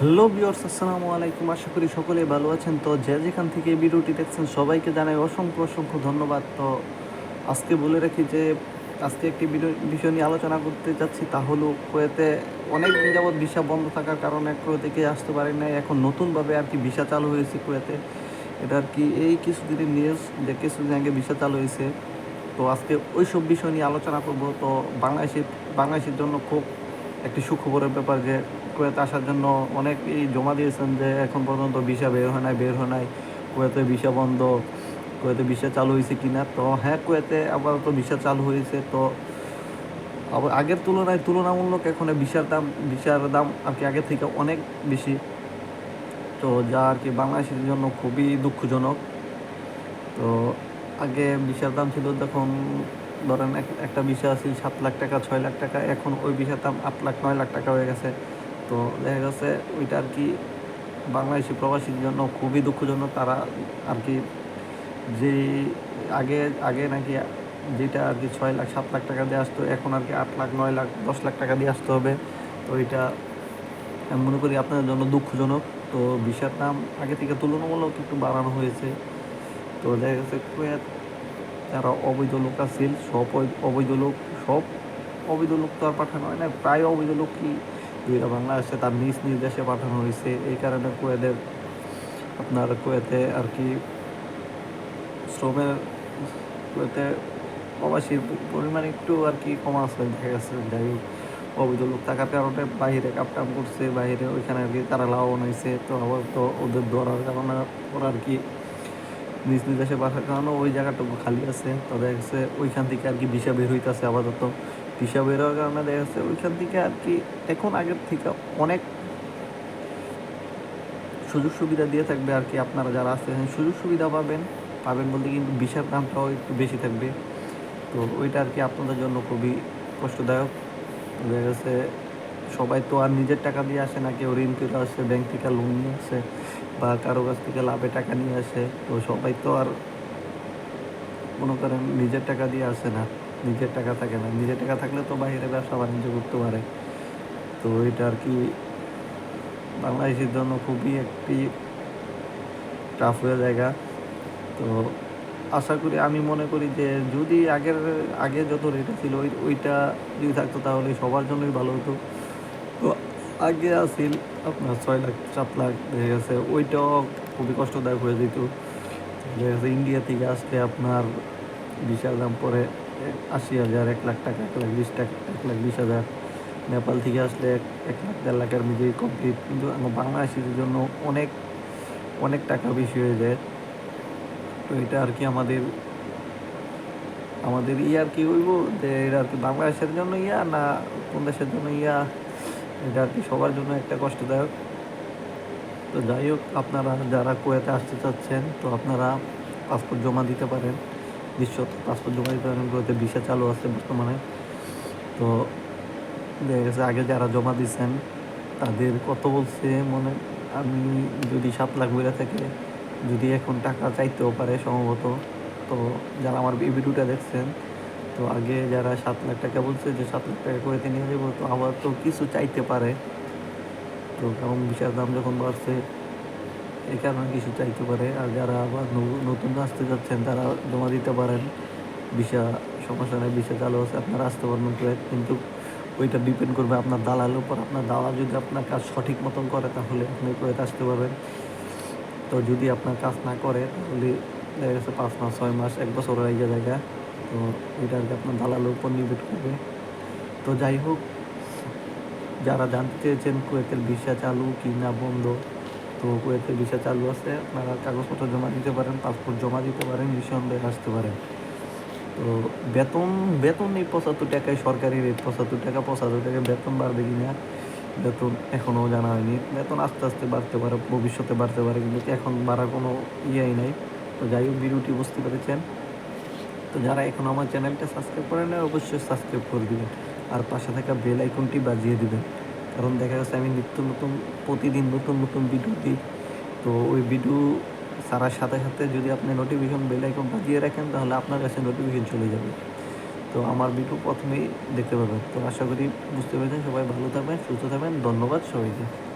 Hello বিয়র্স আসসালামু আলাইকুম। আশা করি সকলে ভালো আছেন। তো যে যেখান থেকে ভিডিওটি দেখছেন, সবাইকে জানাই অসংখ্য অসংখ্য ধন্যবাদ। তো আজকে বলে রাখি যে, আজকে একটি বিষয় নিয়ে আলোচনা করতে যাচ্ছি তা হলো কুয়েতে অনেক দিন যাবৎ ভিসা বন্ধ থাকার কারণে কুয়েতে কে আসতে পারে নাই। এখন নতুনভাবে আর কি ভিসা চালু হয়েছে কুয়েতে। এটা আর কি এই কিছুদিনের নিউজ যে কিছুদিন আগে ভিসা চালু হয়েছে। তো আজকে ওই সব বিষয় নিয়ে আলোচনা করব। তো বাংলাদেশের বাংলাদেশের জন্য খুব একটি সুখবরের ব্যাপার যে কুয়েতে আসার জন্য অনেকেই জমা দিয়েছেন যে এখন পর্যন্ত ভিসা বের হয় নাই, বের হয় নাই। কুয়েতে ভিসা বন্ধ, কুয়েতে ভিসা চালু হয়েছে কিনা? তো হ্যাঁ কুয়েতে আপাতত ভিসা চালু হয়েছে। তো আবার আগের তুলনায় তুলনামূলক এখন ভিসার দাম ভিসার দাম আর কি আগের থেকে অনেক বেশি। তো যা আর কি বাংলাদেশের জন্য খুবই দুঃখজনক। তো আগে ভিসার দাম ছিল তখন ধরেন এক- একটা ভিসা আছে, সাত লাখ টাকা, ছয় লাখ টাকা, এখন ওই ভিসার দাম আট লাখ, নয় লাখ টাকা হয়ে গেছে। তো দেখা গেছে ওইটা আর কি বাংলাদেশি প্রবাসীর জন্য খুবই দুঃখজনক। তারা আর কি যে আগে আগে নাকি যেটা আর কি ছয় লাখ, সাত লাখ টাকা দিয়ে আসতো, এখন আর কি আট লাখ, নয় লাখ, দশ লাখ টাকা দিয়ে আসতে হবে। তো এটা আমি মনে করি আপনাদের জন্য দুঃখজনক। তো ভিসার দাম আগে থেকে তুলনামূলক একটু বাড়ানো হয়েছে। তো দেখা গেছে যারা অবৈধ লোক আছিল, সব অবৈ- অবৈধ লোক, সব অবৈধ লোক তো আর পাঠানো হয় না প্রায় অবৈধ লোক লোকই যেটা বাংলাদেশে তার নিজ নিজ দেশে পাঠানো হয়েছে। এই কারণে কুয়েতের আপনার কুয়েতে আর কি শ্রমের কুয়েতে প্রবাসীর পরিমাণ একটু আর কি কম আছে, দেখা গেছে যাই অবৈধ লোক থাকার কারণে বাইরে কাপ কাম করছে, বাইরে ওইখানে আর কি তারা লাভবান হয়েছে। তো আবার তো ওদের ধরার কারণে ওরা আর কি নিজ নিজ দেশে বাসার কারণে ওই জায়গাটুকু খালি আছে। তো দেখা গেছে ওইখান থেকে আর কি ভিসা বের হইতেছে আপাতত। ভিসা বের হওয়ার কারণে দেখা যাচ্ছে ওইখান থেকে আর কি এখন আগের থেকে অনেক সুযোগ সুবিধা দিয়ে থাকবে আর কি আপনারা যারা আছেন, সুযোগ সুবিধা পাবেন। পাবেন বলতে কিন্তু ভিসার দামটাও একটু বেশি থাকবে। তো ওইটা আর কি আপনাদের জন্য খুবই কষ্টদায়ক। দেখা গেছে সবাই তো আর নিজের টাকা দিয়ে আসে না, কেউ ঋণ করে আসছে ব্যাংক থেকে লোন নিয়ে আসে। বা কারও কাছ থেকে লাভে টাকা নিয়ে আসে, তো সবাই তো আর মনে করেন নিজের টাকা দিয়ে আসে না, নিজের টাকা থাকে না। নিজের টাকা থাকলে তো বাইরে ব্যবসা বাণিজ্য করতে পারে। তো এটা আর কি বাংলাদেশের জন্য খুবই একটি টাফ হয়ে জায়গা। তো আশা করি, আমি মনে করি যে যদি আগের, আগে যত রেটে ছিল, ওই, ওইটা যদি থাকতো তাহলে সবার জন্যই ভালো হতো। তো আগে আসিল আপনার ছয় লাখ, সাত লাখ দেখা গেছে। ওইটাও খুবই কষ্টদায়ক হয়ে যেত। দেখা গেছে ইন্ডিয়া থেকে আসলে আপনার বিশাল দাম পরে আশি হাজার, এক লাখ টাকা, এক লাখ বিশ টাকা, এক লাখ বিশ হাজার। নেপাল থেকে আসলে এক- লাখ, দেড় লাখের মধ্যেই কমপ্লিট কিন্তু আমার বাংলাদেশিদের জন্য অনেক অনেক টাকা বেশি হয়ে যায়। তো এটা আর কি আমাদের আমাদের ইয়ে আর কি হইব? যে এটা আর কি বাংলাদেশের জন্য ইয়া না কোন দেশের জন্য ইয়া? এটা আর কি সবার জন্য একটা কষ্টদায়ক। তো যাই হোক, আপনারা যারা কুয়েতে আসতে চাচ্ছেন, তো আপনারা পাসপোর্ট জমা দিতে পারেন। বিশ্বত পাসপোর্ট জমা দিতে পারেন। কুয়েতে ভিসা চালু আছে বর্তমানে। তো দেখা গেছে, আগে যারা জমা দিয়েছেন তাদের কত বলছে মনে, আমি যদি সাত লাখ বইরা থাকে, যদি এখন টাকা চাইতেও পারে সম্ভবত, তো যারা আমার ভিডিওটা দেখছেন তো আগে যারা সাত লাখ টাকা বলছে যে সাত লাখ টাকা করে নিয়ে যাব তো আবার তো কিছু চাইতে পারে। তো কারণ বিষয়ের দাম যখন বাড়ছে এই কারণে কিছু চাইতে পারে। আর যারা আবার নতুন আসতে যাচ্ছেন, তারা জমা দিতে পারেন। ভিসা সমস্যা নেই, ভিসা চালু আছে, আপনারা আসতে পারবেন কুয়েত কিন্তু ওইটা ডিপেন্ড করবে আপনার দালালের উপর। আপনার দালাল যদি আপনার কাজ সঠিক মতন করে, তাহলে আপনি কুয়েত আসতে পারবেন। তো যদি আপনার কাজ না করে, তাহলে দেখা গেছে পাঁচ মাস, ছয় মাস, এক বছর হয়ে যায় জায়গা। তো এটা আর কি আপনার দালালের উপর নির্ভর করবে। তো যাই হোক, যারা জানতে চেয়েছেন কুয়েতের ভিসা চালু কি না বন্ধ, তো কুয়েতের ভিসা চালু আছে, আপনারা কাগজপত্র জমা দিতে পারেন, পাসপোর্ট জমা দিতে পারেন, নিঃসন্দেহে আসতে পারেন। তো বেতন বেতন এই পঁচাত্তর টাকায় সরকারি রেট পঁচাত্তর টাকা পঁচাত্তর টাকা বেতন বাড়বে কি না বেতন এখনও জানা হয়নি। বেতন আস্তে আস্তে বাড়তে পারে, ভবিষ্যতে বাড়তে পারে, কিন্তু এখন বাড়ার কোনো ইয়েই নাই। তো যাই হোক, ভিডিওটি বুঝতে পেরেছেন। তো যারা এখন আমার চ্যানেলটা সাবস্ক্রাইব করে না অবশ্যই সাবস্ক্রাইব করে দিবেন। আর পাশে থাকা বেল আইকনটি বাজিয়ে দেবেন। কারণ দেখা যাচ্ছে আমি নিত্য নতুন, প্রতিদিন নতুন নতুন ভিডিও দিই। তো ওই ভিডিও সারার সাথে সাথে যদি আপনি নোটিফিকেশন বেল আইকন বাজিয়ে রাখেন, তাহলে আপনার কাছে নোটিফিকেশন চলে যাবে। তো আমার ভিডিও প্রথমেই দেখতে পাবেন। তো আশা করি বুঝতে পেরেছেন। সবাই ভালো থাকবেন, সুস্থ থাকবেন। ধন্যবাদ সবাইকে।